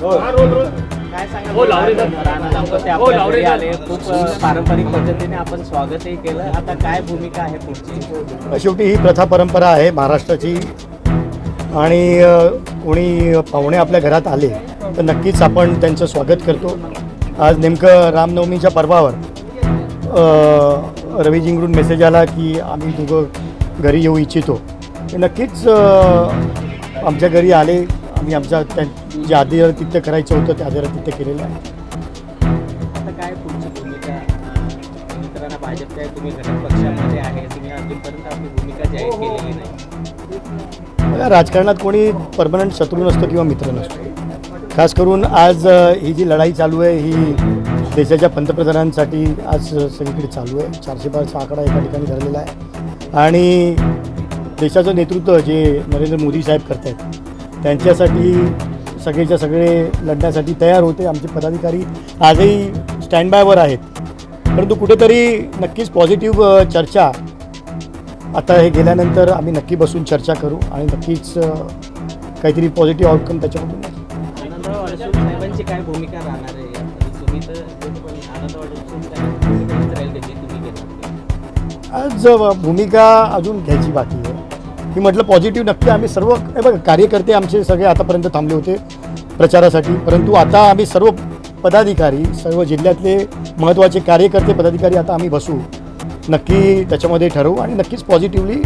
काय सांगाल? हो, हो. आले. खूप पारंपरिक पद्धतीने आपण स्वागतही केलं. आता काय भूमिका आहे पुढची? शेवटी ही प्रथा परंपरा आहे महाराष्ट्राची. आणि कोणी पाहुणे आपल्या घरात आले तर नक्कीच आपण त्यांचं स्वागत करतो. आज नेमकं रामनवमीच्या पर्वावर रवीजींकडून मेसेज आला की आम्ही दोघं घरी येऊ इच्छितो. ते नक्कीच आमच्या घरी आले. आम्ही आमच्या त्या जे आदिरातिथ्य करायचं होतं ते आदिरातिथ्य केलेलं आहे. आता काय पुढची भूमिका अ, मित्रांनो भाजपच्या आहे, तुम्ही घटक पक्षामध्ये आहे तुम्ही अजूनपर्यंत आपली भूमिका जाहीर केलेली नाही? बघा राजकारणात कोणी परमनंट शत्रू नसतो किंवा मित्र नसतो. खास करून आज अ, ही जी लढाई चालू आहे ही देशाच्या पंतप्रधानांसाठी आज सगळीकडे चालू आहे. चारशे पाचचा आकडा एका ठिकाणी धरलेला आहे. आणि देशाचं नेतृत्व जे नरेंद्र मोदी साहेब करत आहेत त्यांच्यासाठी सगळेच्या सगळे लढण्यासाठी तयार होते. आमचे पदाधिकारी आजही स्टँड बायवर आहेत. परंतु कुठेतरी नक्कीच पॉझिटिव्ह चर्चा आता हे गेल्यानंतर आम्ही नक्की बसून चर्चा करू आणि नक्कीच काहीतरी पॉझिटिव्ह आउटकम त्याच्यामधून आज भूमिका अजून घ्यायची बाकी आहे. मी म्हटलं पॉझिटिव्ह नक्की आम्ही सर्व हे बघा कार्यकर्ते आमचे सगळे आतापर्यंत थांबले होते प्रचारासाठी. परंतु आता आम्ही सर्व पदाधिकारी सर्व जिल्ह्यातले महत्त्वाचे कार्यकर्ते पदाधिकारी आता आम्ही बसू. नक्की त्याच्यामध्ये ठरवू आणि नक्कीच पॉझिटिव्हली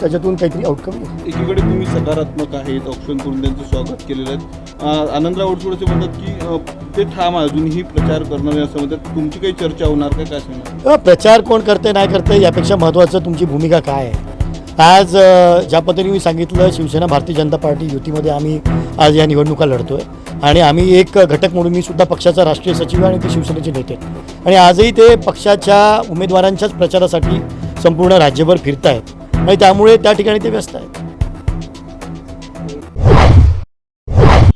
त्याच्यातून काहीतरी आउटकम एकीकडे तुम्ही सकारात्मक आहेत ऑप्शन करून त्यांचं स्वागत केलेलं आहे. आनंदराव असे म्हणतात की ते ठाम अजूनही प्रचार करणार आहे असं म्हणतात. तुमची काही चर्चा होणार काय काय सांगणार? प्रचार कोण करते नाही करते यापेक्षा महत्त्वाचं तुमची भूमिका काय आहे? आज ज्या पद्धतीने मी सांगितलं शिवसेना भारतीय जनता पार्टी युतीमध्ये आम्ही आज या निवडणुका लढतो आहे आणि आम्ही एक घटक म्हणून मी सुद्धा पक्षाचा राष्ट्रीय सचिव आणि ते शिवसेनेचे नेते आणि आजही ते पक्षाच्या उमेदवारांच्याच प्रचारासाठी संपूर्ण राज्यभर फिरत आहेत आणि त्यामुळे त्या ठिकाणी ते व्यस्त आहेत.